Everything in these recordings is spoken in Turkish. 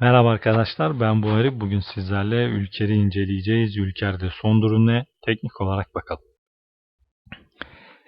Merhaba arkadaşlar ben Buhari. Bugün sizlerle Ülker'i inceleyeceğiz. Ülker'de son durum ne? Teknik olarak bakalım.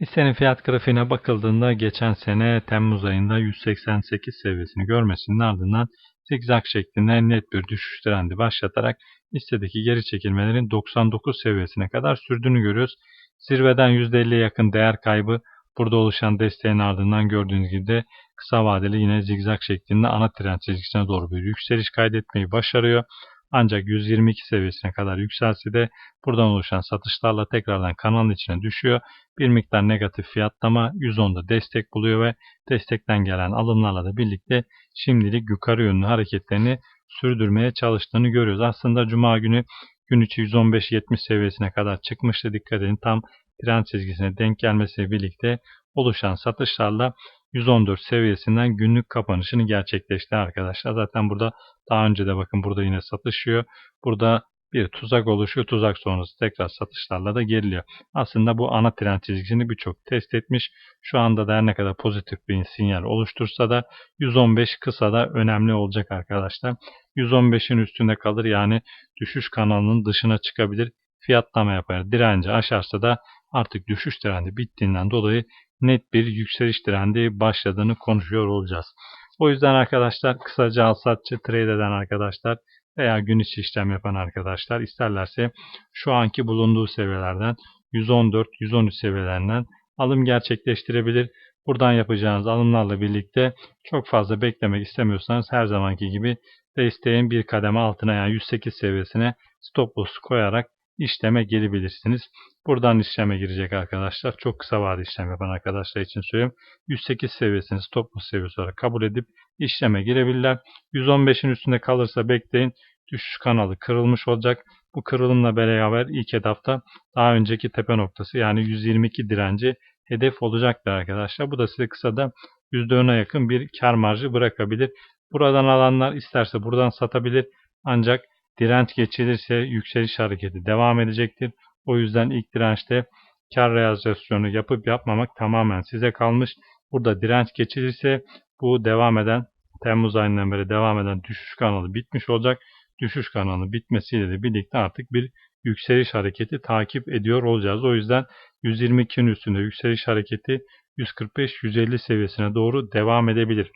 Hissenin fiyat grafiğine bakıldığında geçen sene Temmuz ayında 188 seviyesini görmesinin ardından zigzag şeklinde net bir düşüş trendi başlatarak hissedeki geri çekilmelerin 99 seviyesine kadar sürdüğünü görüyoruz. Zirveden %50'ye yakın değer kaybı burada oluşan desteğin ardından gördüğünüz gibi de kısa vadeli yine zigzag şeklinde ana trend çizgisine doğru bir yükseliş kaydetmeyi başarıyor. Ancak 122 seviyesine kadar yükselse de buradan oluşan satışlarla tekrardan kanalın içine düşüyor. Bir miktar negatif fiyatlama 110'da destek buluyor ve destekten gelen alımlarla da birlikte şimdilik yukarı yönlü hareketlerini sürdürmeye çalıştığını görüyoruz. Aslında cuma günü gün içi 115-70 seviyesine kadar çıkmıştı. Dikkat edin tam trend çizgisine denk gelmesiyle birlikte oluşan satışlarla 114 seviyesinden günlük kapanışını gerçekleşti arkadaşlar. Zaten burada daha önce de bakın burada yine satışıyor. Burada bir tuzak oluşuyor. Tuzak sonrası tekrar satışlarla da geriliyor. Aslında bu ana trend çizgisini birçok test etmiş. Şu anda da her ne kadar pozitif bir sinyal oluştursa da 115 kısa da önemli olacak arkadaşlar. 115'in üstünde kalır yani düşüş kanalının dışına çıkabilir. Fiyatlama yapar. Direnci aşarsa da artık düşüş trendi bittiğinden dolayı net bir yükseliş trendi başladığını konuşuyor olacağız. O yüzden arkadaşlar kısaca al satçı trade eden arkadaşlar veya gün içi işlem yapan arkadaşlar isterlerse şu anki bulunduğu seviyelerden 114-113 seviyelerinden alım gerçekleştirebilir. Buradan yapacağınız alımlarla birlikte çok fazla beklemek istemiyorsanız her zamanki gibi desteğin bir kademe altına yani 108 seviyesine stop loss koyarak işleme gelebilirsiniz. Buradan işleme girecek arkadaşlar. Çok kısa vade işlem yapan arkadaşlar için söylüyorum. 108 seviyesini stop loss seviyesi olarak kabul edip işleme girebilirler. 115'in üstünde kalırsa bekleyin. Düşüş kanalı kırılmış olacak. Bu kırılımla beraber ilk etapta daha önceki tepe noktası yani 122 direnci hedef olacaktır arkadaşlar. Bu da size kısada %10'a yakın bir kar marjı bırakabilir. Buradan alanlar isterse buradan satabilir. Ancak direnç geçilirse yükseliş hareketi devam edecektir. O yüzden ilk dirençte kar realizasyonu yapıp yapmamak tamamen size kalmış. Burada direnç geçilirse bu devam eden Temmuz ayından beri devam eden düşüş kanalı bitmiş olacak. Düşüş kanalı bitmesiyle de birlikte artık bir yükseliş hareketi takip ediyor olacağız. O yüzden 122'nin üstünde yükseliş hareketi 145-150 seviyesine doğru devam edebilir.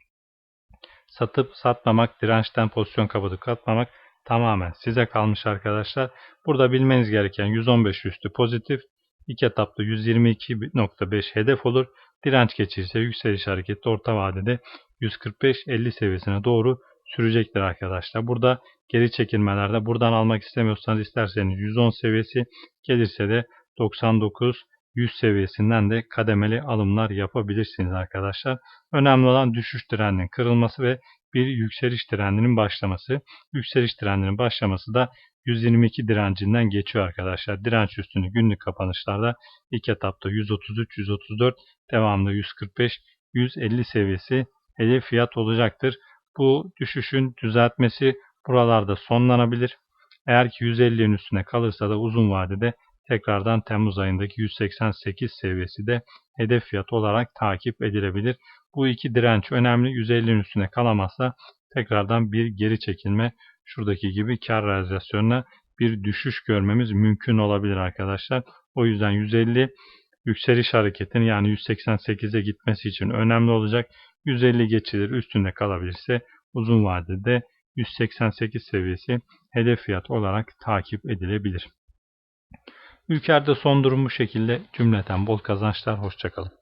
Satıp satmamak, dirençten pozisyon kapatıp katmamak tamamen size kalmış arkadaşlar. Burada bilmeniz gereken 115 üstü pozitif. İlk etapta 122.5 hedef olur. Direnç geçirse yükseliş hareketi orta vadede 145-50 seviyesine doğru sürecektir arkadaşlar. Burada geri çekilmelerde buradan almak istemiyorsanız isterseniz 110 seviyesi gelirse de 99 100 seviyesinden de kademeli alımlar yapabilirsiniz arkadaşlar. Önemli olan düşüş trendinin kırılması ve bir yükseliş trendinin başlaması. Yükseliş trendinin başlaması da 122 direncinden geçiyor arkadaşlar. Direnç üstünü günlük kapanışlarda ilk etapta 133-134 devamlı 145-150 seviyesi hedef fiyat olacaktır. Bu düşüşün düzeltmesi buralarda sonlanabilir. Eğer ki 150'nin üstüne kalırsa da uzun vadede tekrardan Temmuz ayındaki 188 seviyesi de hedef fiyat olarak takip edilebilir. Bu iki direnç önemli. 150'nin üstüne kalamazsa tekrardan bir geri çekilme şuradaki gibi kar realizasyonuna bir düşüş görmemiz mümkün olabilir arkadaşlar. O yüzden 150 yükseliş hareketinin yani 188'e gitmesi için önemli olacak. 150 geçilir üstünde kalabilirse uzun vadede 188 seviyesi hedef fiyat olarak takip edilebilir. Ülkerde son durum bu şekilde cümleten bol kazançlar. Hoşçakalın.